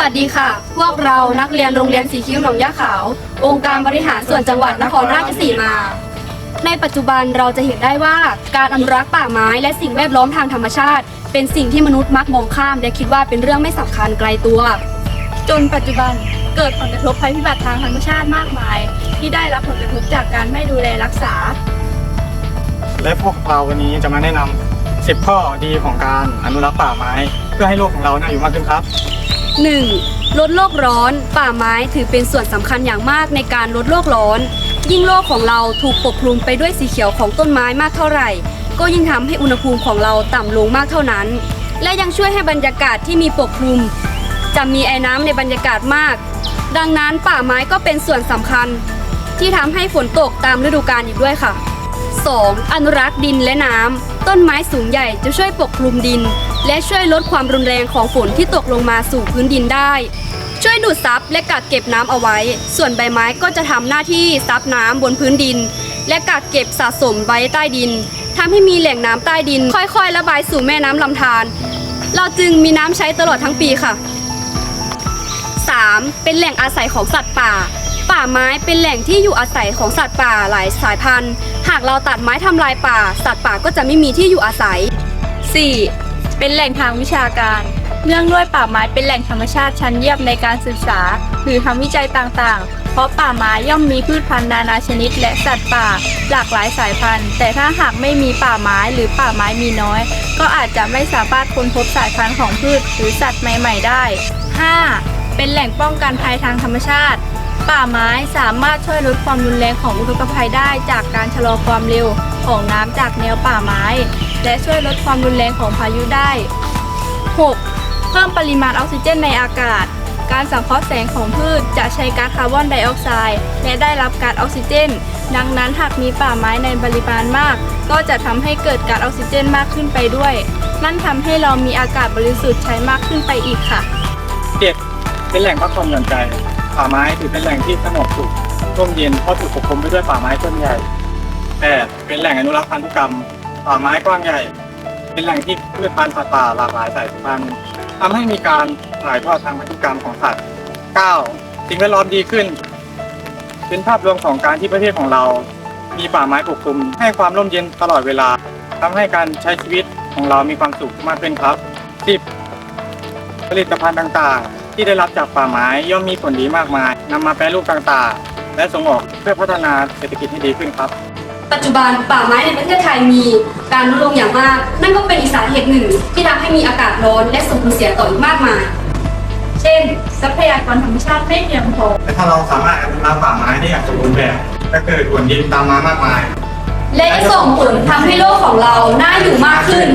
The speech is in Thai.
วัสดีค่ะ พวกเรานักเรียนโรงเรียนสีคิ้วหนองยะขาว องค์การบริหารส่วนจังหวัดนครราชสีมา ในปัจจุบันเราจะเห็นได้ว่าการอนุรักษ์ป่าไม้และสิ่งแวดล้อมทางธรรมชาติ เป็นสิ่งที่มนุษย์มักมองข้าม และคิดว่าเป็นเรื่องไม่สำคัญไกลตัว จนปัจจุบันเกิดผลกระทบภัยพิบัติทางธรรมชาติมากมาย ที่ได้รับผลกระทบจากการไม่ดูแลรักษา และพวกเราวันนี้จะมาแนะนำ10 ข้อดีของการอนุรักษ์ป่าไม้ เพื่อให้โลกของเราน่าอยู่มากขึ้นครับ 1. ลดโลกร้อน ป่าไม้ถือเป็นส่วนสำคัญอย่างมากในการลดโลกร้อน ยิ่งโลกของเราถูกปกคลุมไปด้วยสีเขียวของต้นไม้มากเท่าไหร่ ก็ยิ่งทำให้อุณหภูมิของเราต่ำลงมากเท่านั้น และยังช่วยให้บรรยากาศที่มีปกคลุม จะมีไอ้น้ำในบรรยากาศมาก ดังนั้นป่าไม้ก็เป็นส่วนสำคัญ ที่ทำให้ฝนตกตามฤดูกาลอีกด้วยค่ะ 2. อนุรักษ์ดินและน้ำ ต้นไม้สูงใหญ่จะช่วยปกคลุมดิน และช่วยลดความรุนแรงของฝนที่ตกลงมาสู่พื้นดินได้ ช่วยดูดซับและกักเก็บน้ำเอาไว้ ส่วนใบไม้ก็จะทำหน้าที่ซับน้ำบนพื้นดิน และกักเก็บสะสมไว้ใต้ดินทำให้มีแหล่งน้ำใต้ดิน ค่อยๆ ระบายสู่แม่น้ำลำธารเราจึงมีน้ำใช้ตลอดทั้งปีค่ะ 3. เป็นแหล่งอาศัยของสัตว์ป่า ป่าไม้เป็นแหล่งที่อยู่อาศัยของสัตว์ป่าหลายสายพันธุ์ หากเราตัดไม้ทำลายป่า สัตว์ป่าก็จะไม่มีที่อยู่อาศัย 4. เป็นแหล่งทางวิชาการ เนื่องด้วยป่าไม้เป็นแหล่งธรรมชาติชั้นเยี่ยมในการศึกษา หรือทำวิจัยต่างๆ เพราะป่าไม้ย่อมมีพืชพันธุ์นานาชนิด และสัตว์ป่า หลากหลายสายพันธุ์ แต่ถ้าหากไม่มีป่าไม้หรือป่าไม้มีน้อย ก็อาจจะไม่สามารถค้นพบสายพันธุ์ของพืชหรือสัตว์ใหม่ ๆ ได้ 5. เป็นแหล่งป้องกันภัยทางธรรมชาติ ป่าไม้สามารถช่วยลดความรุนแรงของอุทกภัยได้จากการชะลอความเร็วของน้ำจากแนวป่าไม้ และช่วยลดความรุนแรงของพายุได้ 6. เพิ่มปริมาณออกซิเจนในอากาศ การสังเคราะห์แสงของพืชจะใช้ก๊าซคาร์บอนไดออกไซด์และได้รับก๊าซออกซิเจน ดังนั้นหากมีป่าไม้ในปริมาณมาก ก็จะทำให้เกิดก๊าซออกซิเจนมากขึ้นไปด้วย นั่นทำให้เรามีอากาศบริสุทธิ์ใช้มากขึ้นไปอีกค่ะ 7. เป็นแหล่งพักผ่อนหย่อนใจ ป่าไม้ถือเป็นแหล่งที่สงบสุขร่มเย็นเพราะถูกปกคลุมไปด้วยป่าไม้ต้นใหญ่ 8. เป็นแหล่งอนุรักษ์พันธุกรรม ป่าไม้กว้างใหญ่ เป็นแหล่งที่พืชพันธุ์สัตว์ป่าหลากหลายสายพันธุ์ทำให้มีการถ่ายทอดทางพันธุกรรมของสัตว์ 9. สิ่งแวดล้อมดีขึ้น เป็นภาพรวมของการที่ประเทศของเรา มีป่าไม้ปกคลุม ให้ความร่มเย็นตลอดเวลาทำให้การใช้ชีวิตของเรามีความสุขมากขึ้นครับ 10. ผลิตภัณฑ์ต่างๆ ที่ได้รับจากป่าไม้ย่อมมีผลดีมากมายนำมาแปรรูปต่างๆ และส่งออกเพื่อพัฒนาเศรษฐกิจให้ดีขึ้นครับ ปัจจุบันป่าไม้ในประเทศไทยมีการลดลงอย่างมาก นั่นก็เป็นอีกสาเหตุหนึ่ง ที่ทำให้มีอากาศร้อนและส่งผลเสียต่ออีกมากมาย เช่น ทรัพยากรธรรมชาติไม่เพียงพอ และถ้าเราสามารถอนุรักษ์ป่าไม้ได้อย่างสมบูรณ์แบบจะเกิดผลดีตามมามากมาย และจะส่งผลทำให้โลกของเราน่าอยู่มากขึ้น